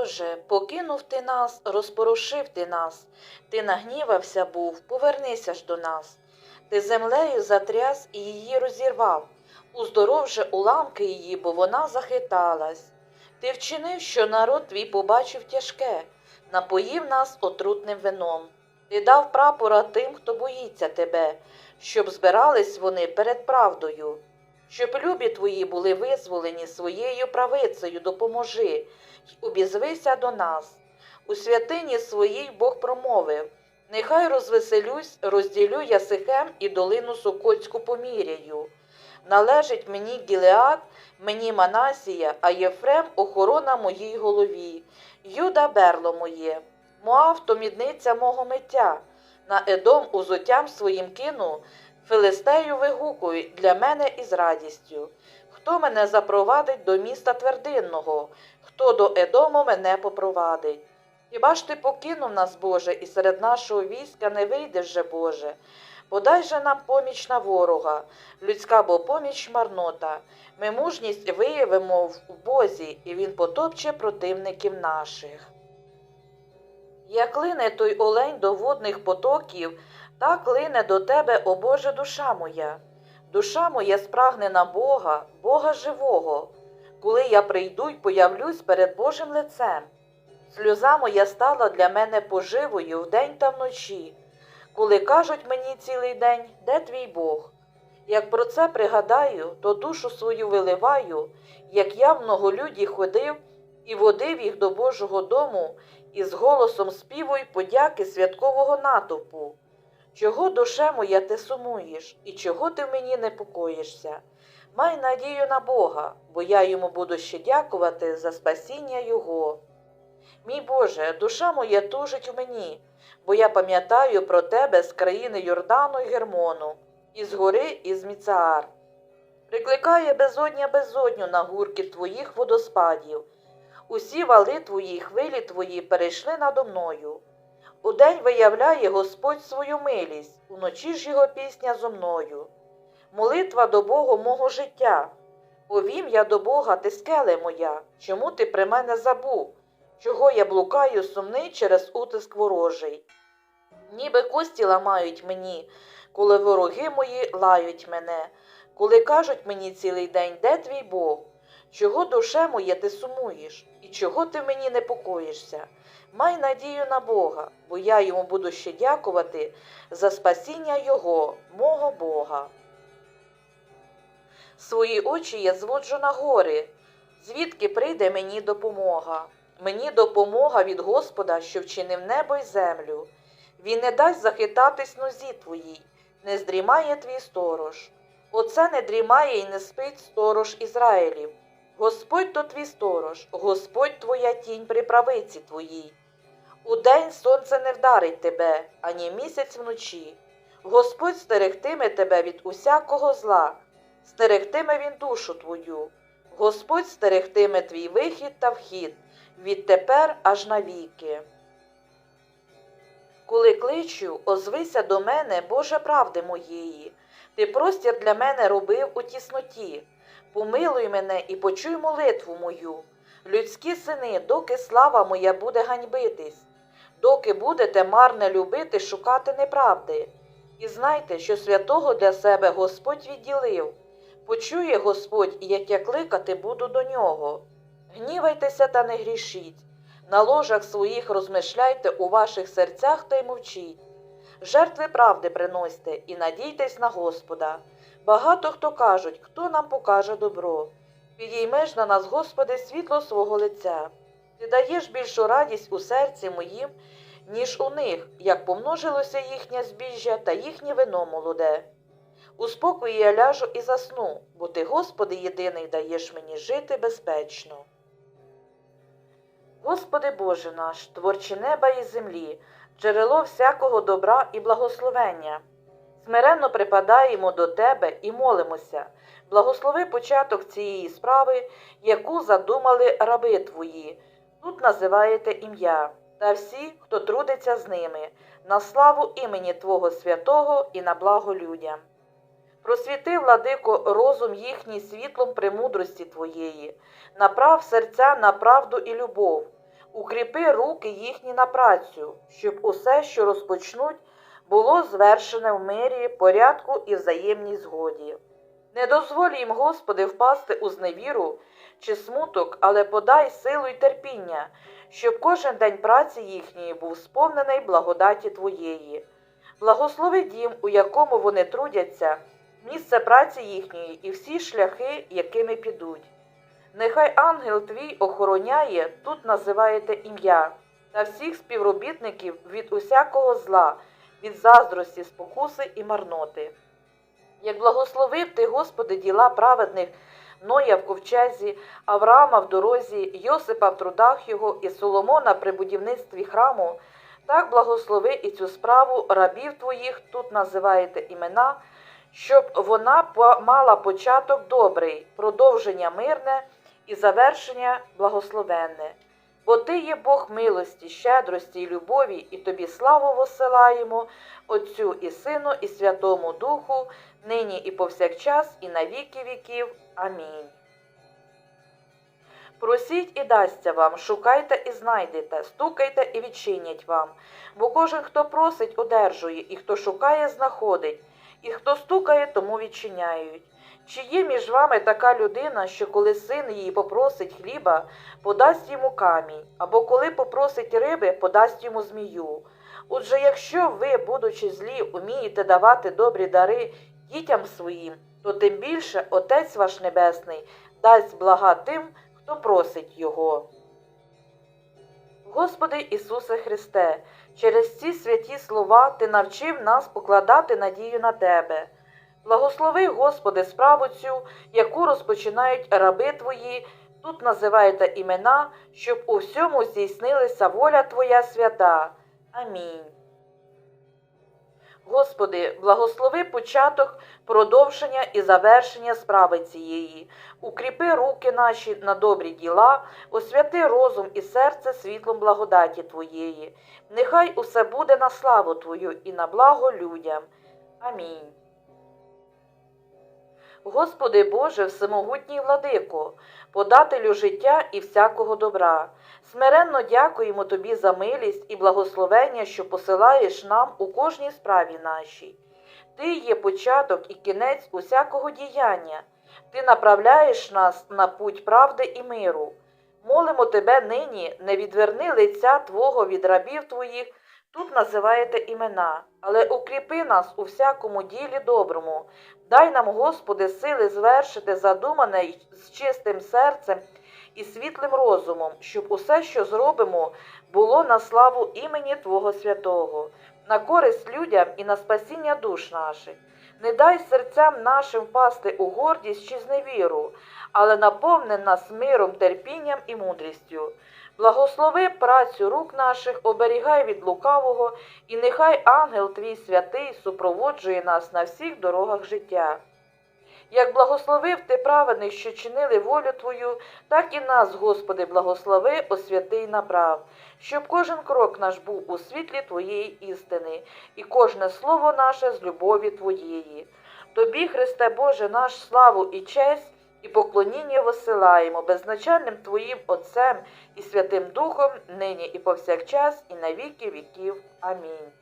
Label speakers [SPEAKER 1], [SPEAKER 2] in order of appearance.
[SPEAKER 1] Боже, покинув ти нас, розпорошив ти нас, ти нагнівався був, повернися ж до нас. Ти землею затряс і її розірвав, уздоров же уламки її, бо вона захиталась. Ти вчинив, що народ твій побачив тяжке, напоїв нас отрутним вином. Ти дав прапора тим, хто боїться тебе, щоб збирались вони перед правдою, щоб любі твої були визволені своєю правицею, допоможи й обізвися до нас. У святині своїй Бог промовив Нехай розвеселюсь, розділю я Сихем і долину Сокольську поміряю. Належить мені Гілеад, мені Манасія, а Єфрем охорона моїй голові, Юда берло моє, Моав то мідниця мого миття, на Едом узуттям своїм кину, Филистею вигукують для мене із радістю. Хто мене запровадить до міста твердинного, хто до Едому мене попровадить? Хіба ж ти покинув нас, Боже, і серед нашого війська не вийдеш же, Боже? Подай же нам поміч на ворога, людська бо поміч марнота. Ми мужність виявимо в Бозі, і він потопче противників наших. Як лине той олень до водних потоків, так лине до тебе, о Боже, душа моя. Душа моя спрагне на Бога, Бога живого, коли я прийду й появлюсь перед Божим лицем. Сльоза моя стала для мене поживою вдень та вночі, коли кажуть мені цілий день, де твій Бог? Як про це пригадаю, то душу свою виливаю, як я в многолюді ходив і водив їх до Божого дому із голосом співу й подяки святкового натовпу. Чого, душе моя, ти сумуєш, і чого ти в мені непокоїшся? Май надію на Бога, бо я йому буду ще дякувати за спасіння Його. Мій Боже, душа моя тужить у мені, бо я пам'ятаю про тебе з країни Йордану й Гермону, із гори із Міцаар. Прикликає безодня безодню на гурки твоїх водоспадів. Усі вали твої, хвилі твої перейшли надо мною. Удень виявляє Господь свою милість, уночі ж його пісня зо мною. Молитва до Бога мого життя. Повім я до Бога, ти скеле моя, чому ти при мене забув? Чого я блукаю сумний через утиск ворожий? Ніби кості ламають мені, коли вороги мої лають мене, коли кажуть мені цілий день, де твій Бог? Чого душе моє ти сумуєш, чого ти мені непокоїшся? Май надію на Бога, бо я йому буду ще дякувати за спасіння Його, мого Бога. Свої очі я зводжу на гори, звідки прийде мені допомога. Мені допомога від Господа, що вчинив небо й землю. Він не дасть захитатись нозі твоїй, не здрімає твій сторож. Оце не дрімає і не спить сторож Ізраїлів. Господь то твій сторож, Господь твоя тінь при правиці твоїй. Удень сонце не вдарить тебе, ані місяць вночі. Господь стерегтиме тебе від усякого зла, стерегтиме він душу твою. Господь стерегтиме твій вихід та вхід відтепер аж навіки. Коли кличу, озвися до мене, Боже правди моєї, ти простір для мене робив у тісноті. Помилуй мене і почуй молитву мою. Людські сини, доки слава моя буде ганьбитись, доки будете марне любити, шукати неправди. І знайте, що святого для себе Господь відділив. Почує Господь, як я кликати буду до нього. Гнівайтеся та не грішіть, на ложах своїх розмишляйте у ваших серцях та й мовчіть. Жертви правди приносьте і надійтесь на Господа. Багато хто кажуть, хто нам покаже добро. Підіймеш на нас, Господи, світло свого лиця. Ти даєш більшу радість у серці моїм, ніж у них, як помножилося їхнє збіжжя та їхнє вино молоде. У спокої я ляжу і засну, бо ти, Господи, єдиний даєш мені жити безпечно. Господи Боже наш, творче неба і землі, джерело всякого добра і благословення. Смиренно припадаємо до Тебе і молимося. Благослови початок цієї справи, яку задумали раби Твої. Тут називаєте ім'я, та всі, хто трудиться з ними, на славу імені Твого святого і на благо людям. Просвіти, владико, розум їхній світлом премудрості Твоєї, направ серця на правду і любов, укріпи руки їхні на працю, щоб усе, що розпочнуть, було звершене в мирі, порядку і взаємній згоді. Не дозволь їм, Господи, впасти у зневіру чи смуток, але подай силу й терпіння, щоб кожен день праці їхньої був сповнений благодаті Твоєї. Благослови дім, у якому вони трудяться, місце праці їхньої і всі шляхи, якими підуть. Нехай ангел твій охороняє, тут називаєте ім'я, та всіх співробітників від усякого зла, від заздрості, спокуси і марноти. Як благословив ти, Господи, діла праведних Ноя в ковчезі, Авраама в дорозі, Йосипа в трудах його і Соломона при будівництві храму, так благослови і цю справу рабів твоїх, тут називаєте імена, щоб вона мала початок добрий, продовження мирне і завершення благословенне. Бо ти є Бог милості, щедрості і любові, і тобі славу посилаємо, Отцю і Сину, і Святому Духу, нині і повсякчас, і на віки віків. Амінь. Просіть і дасться вам, шукайте і знайдете, стукайте і відчинять вам. Бо кожен, хто просить, одержує, і хто шукає, знаходить, і хто стукає, тому відчиняють. Чи є між вами така людина, що коли син її попросить хліба, подасть йому камінь, або коли попросить риби, подасть йому змію? Отже, якщо ви, будучи злі, умієте давати добрі дари дітям своїм, то тим більше Отець ваш Небесний дасть блага тим, хто просить Його. Господи Ісусе Христе, через ці святі слова Ти навчив нас покладати надію на Тебе. Благослови, Господи, справу цю, яку розпочинають раби Твої, тут називаєте імена, щоб у всьому здійснилася воля Твоя свята. Амінь. Господи, благослови початок, продовження і завершення справи цієї. Укріпи руки наші на добрі діла, освяти розум і серце світлом благодаті Твоєї. Нехай усе буде на славу Твою і на благо людям. Амінь. Господи Боже, всемогутній владико, подателю життя і всякого добра. Смиренно дякуємо Тобі за милість і благословення, що посилаєш нам у кожній справі нашій. Ти є початок і кінець усякого діяння. Ти направляєш нас на путь правди і миру. Молимо Тебе нині, не відверни лиця Твого від рабів Твоїх, тут називаєте імена, але укріпи нас у всякому ділі доброму. Дай нам, Господи, сили звершити задумане з чистим серцем і світлим розумом, щоб усе, що зробимо, було на славу імені Твого святого, на користь людям і на спасіння душ наших. Не дай серцям нашим впасти у гордість чи зневіру, але наповни нас миром, терпінням і мудрістю. Благослови працю рук наших, оберігай від лукавого, і нехай ангел твій святий супроводжує нас на всіх дорогах життя. Як благословив ти праведних, що чинили волю Твою, так і нас, Господи, благослови, освяти й направ, щоб кожен крок наш був у світлі Твоєї істини, і кожне слово наше з любові Твоєї. Тобі, Христе Боже, наш славу і честь, і поклоніння висилаємо безначальним Твоїм Отцем і Святим Духом, нині і повсякчас, і на віки віків. Амінь.